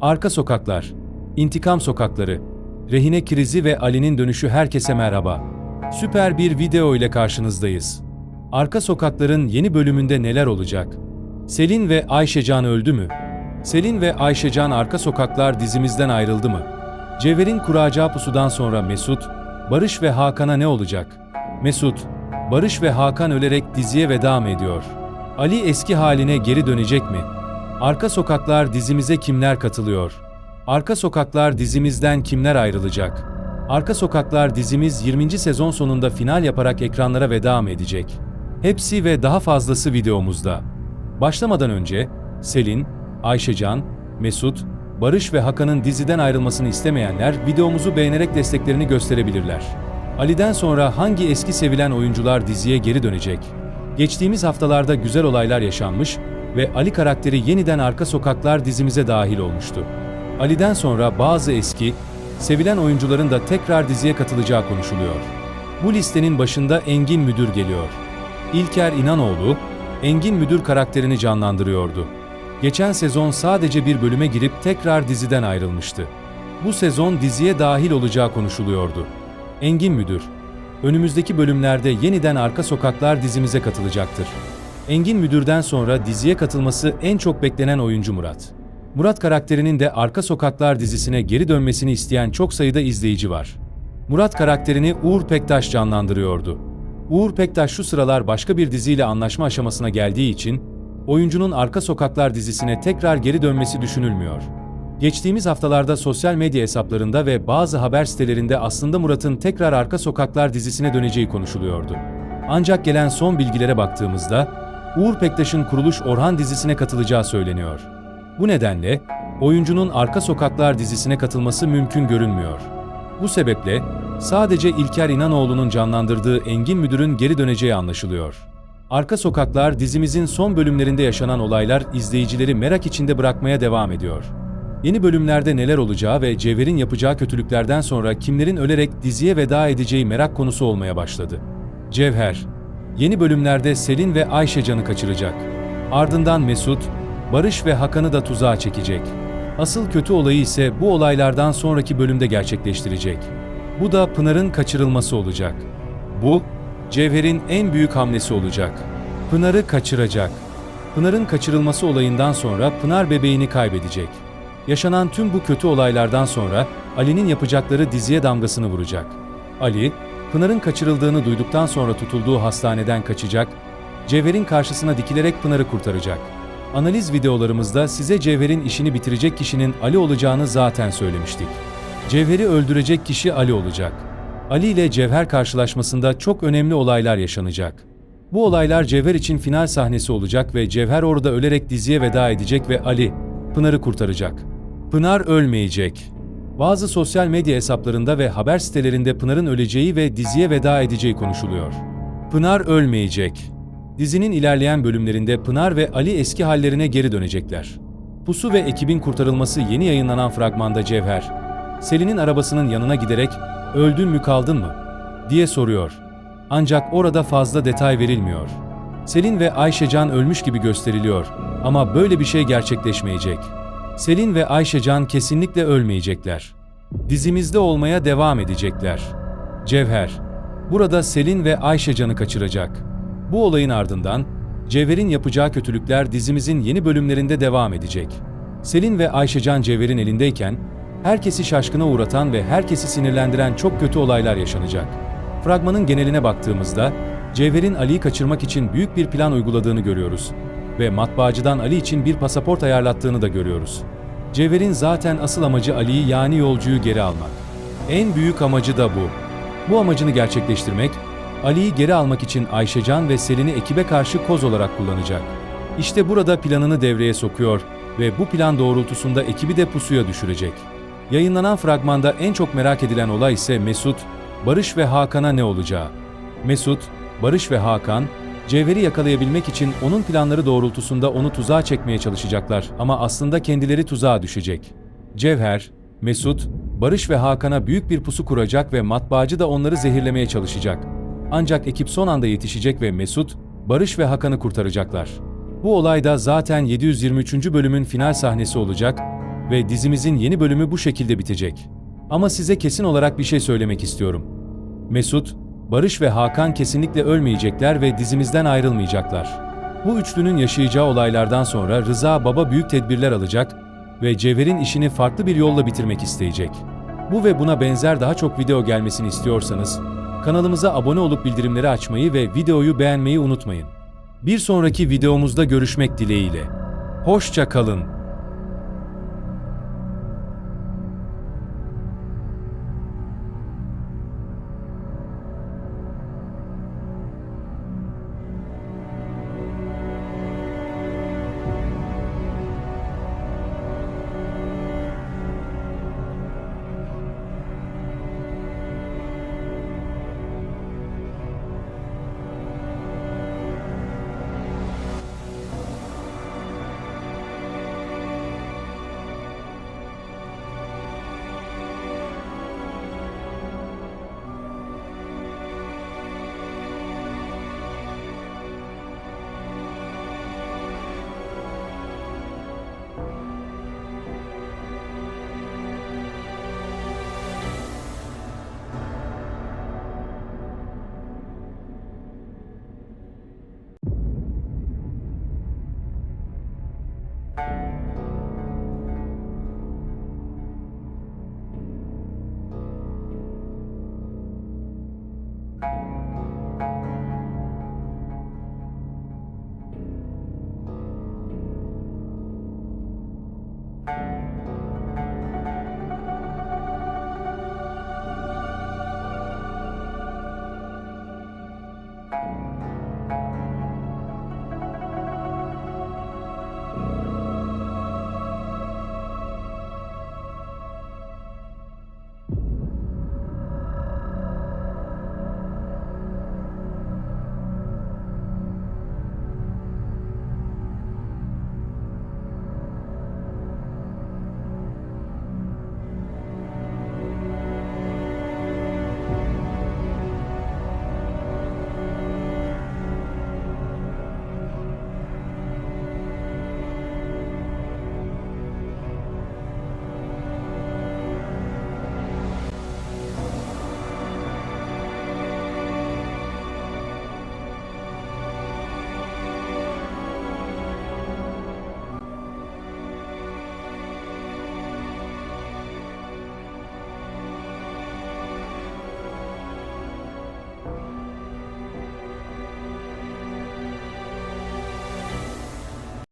Arka sokaklar, intikam sokakları, rehine krizi ve Ali'nin dönüşü herkese merhaba. Süper bir video ile karşınızdayız. Arka sokakların yeni bölümünde neler olacak? Selin ve Ayşecan öldü mü? Selin ve Ayşecan Arka Sokaklar dizimizden ayrıldı mı? Cevher'in kuracağı pusudan sonra Mesut, Barış ve Hakan'a ne olacak? Mesut, Barış ve Hakan ölerek diziye veda ediyor? Ali eski haline geri dönecek mi? Arka Sokaklar dizimize kimler katılıyor? Arka Sokaklar dizimizden kimler ayrılacak? Arka Sokaklar dizimiz 20. sezon sonunda final yaparak ekranlara veda mı edecek? Hepsi ve daha fazlası videomuzda. Başlamadan önce Selin, Ayşecan, Mesut, Barış ve Hakan'ın diziden ayrılmasını istemeyenler videomuzu beğenerek desteklerini gösterebilirler. Ali'den sonra hangi eski sevilen oyuncular diziye geri dönecek? Geçtiğimiz haftalarda güzel olaylar yaşanmış ve Ali karakteri yeniden Arka Sokaklar dizimize dahil olmuştu. Ali'den sonra bazı eski, sevilen oyuncuların da tekrar diziye katılacağı konuşuluyor. Bu listenin başında Engin Müdür geliyor. İlker İnanoğlu, Engin Müdür karakterini canlandırıyordu. Geçen sezon sadece bir bölüme girip tekrar diziden ayrılmıştı. Bu sezon diziye dahil olacağı konuşuluyordu. Engin Müdür, önümüzdeki bölümlerde yeniden Arka Sokaklar dizimize katılacaktır. Engin Müdür'den sonra diziye katılması en çok beklenen oyuncu Murat. Murat karakterinin de Arka Sokaklar dizisine geri dönmesini isteyen çok sayıda izleyici var. Murat karakterini Uğur Pektaş canlandırıyordu. Uğur Pektaş şu sıralar başka bir diziyle anlaşma aşamasına geldiği için oyuncunun Arka Sokaklar dizisine tekrar geri dönmesi düşünülmüyor. Geçtiğimiz haftalarda sosyal medya hesaplarında ve bazı haber sitelerinde aslında Murat'ın tekrar Arka Sokaklar dizisine döneceği konuşuluyordu. Ancak gelen son bilgilere baktığımızda Uğur Pektaş'ın Kuruluş Orhan dizisine katılacağı söyleniyor. Bu nedenle oyuncunun Arka Sokaklar dizisine katılması mümkün görünmüyor. Bu sebeple sadece İlker İnanoğlu'nun canlandırdığı Engin Müdür'ün geri döneceği anlaşılıyor. Arka Sokaklar dizimizin son bölümlerinde yaşanan olaylar izleyicileri merak içinde bırakmaya devam ediyor. Yeni bölümlerde neler olacağı ve Cevher'in yapacağı kötülüklerden sonra kimlerin ölerek diziye veda edeceği merak konusu olmaya başladı. Cevher, yeni bölümlerde Selin ve Ayşecan'ı kaçıracak. Ardından Mesut, Barış ve Hakan'ı da tuzağa çekecek. Asıl kötü olayı ise bu olaylardan sonraki bölümde gerçekleştirecek. Bu da Pınar'ın kaçırılması olacak. Bu, Cevher'in en büyük hamlesi olacak. Pınar'ı kaçıracak. Pınar'ın kaçırılması olayından sonra Pınar bebeğini kaybedecek. Yaşanan tüm bu kötü olaylardan sonra Ali'nin yapacakları diziye damgasını vuracak. Ali, Pınar'ın kaçırıldığını duyduktan sonra tutulduğu hastaneden kaçacak, Cevher'in karşısına dikilerek Pınar'ı kurtaracak. Analiz videolarımızda size Cevher'in işini bitirecek kişinin Ali olacağını zaten söylemiştik. Cevher'i öldürecek kişi Ali olacak. Ali ile Cevher karşılaşmasında çok önemli olaylar yaşanacak. Bu olaylar Cevher için final sahnesi olacak ve Cevher orada ölerek diziye veda edecek ve Ali, Pınar'ı kurtaracak. Pınar ölmeyecek. Bazı sosyal medya hesaplarında ve haber sitelerinde Pınar'ın öleceği ve diziye veda edeceği konuşuluyor. Pınar ölmeyecek. Dizinin ilerleyen bölümlerinde Pınar ve Ali eski hallerine geri dönecekler. Pusu ve ekibin kurtarılması yeni yayınlanan fragmanda Cevher, Selin'in arabasının yanına giderek "Öldün mü kaldın mı?" diye soruyor. Ancak orada fazla detay verilmiyor. Selin ve Ayşecan ölmüş gibi gösteriliyor ama böyle bir şey gerçekleşmeyecek. Selin ve Ayşecan kesinlikle ölmeyecekler. Dizimizde olmaya devam edecekler. Cevher, burada Selin ve Ayşecan'ı kaçıracak. Bu olayın ardından Cevher'in yapacağı kötülükler dizimizin yeni bölümlerinde devam edecek. Selin ve Ayşecan Cevher'in elindeyken herkesi şaşkına uğratan ve herkesi sinirlendiren çok kötü olaylar yaşanacak. Fragmanın geneline baktığımızda Cevher'in Ali'yi kaçırmak için büyük bir plan uyguladığını görüyoruz ve matbaacıdan Ali için bir pasaport ayarlattığını da görüyoruz. Cevher'in zaten asıl amacı Ali'yi yani yolcuyu geri almak. En büyük amacı da bu. Bu amacını gerçekleştirmek, Ali'yi geri almak için Ayşecan ve Selin'i ekibe karşı koz olarak kullanacak. İşte burada planını devreye sokuyor ve bu plan doğrultusunda ekibi de pusuya düşürecek. Yayınlanan fragmanda en çok merak edilen olay ise Mesut, Barış ve Hakan'a ne olacağı. Mesut, Barış ve Hakan, Cevher'i yakalayabilmek için onun planları doğrultusunda onu tuzağa çekmeye çalışacaklar ama aslında kendileri tuzağa düşecek. Cevher, Mesut, Barış ve Hakan'a büyük bir pusu kuracak ve matbaacı da onları zehirlemeye çalışacak. Ancak ekip son anda yetişecek ve Mesut, Barış ve Hakan'ı kurtaracaklar. Bu olay da zaten 723. bölümün final sahnesi olacak ve dizimizin yeni bölümü bu şekilde bitecek. Ama size kesin olarak bir şey söylemek istiyorum. Mesut, Barış ve Hakan kesinlikle ölmeyecekler ve dizimizden ayrılmayacaklar. Bu üçlünün yaşayacağı olaylardan sonra Rıza Baba büyük tedbirler alacak ve Cevher'in işini farklı bir yolla bitirmek isteyecek. Bu ve buna benzer daha çok video gelmesini istiyorsanız kanalımıza abone olup bildirimleri açmayı ve videoyu beğenmeyi unutmayın. Bir sonraki videomuzda görüşmek dileğiyle. Hoşça kalın.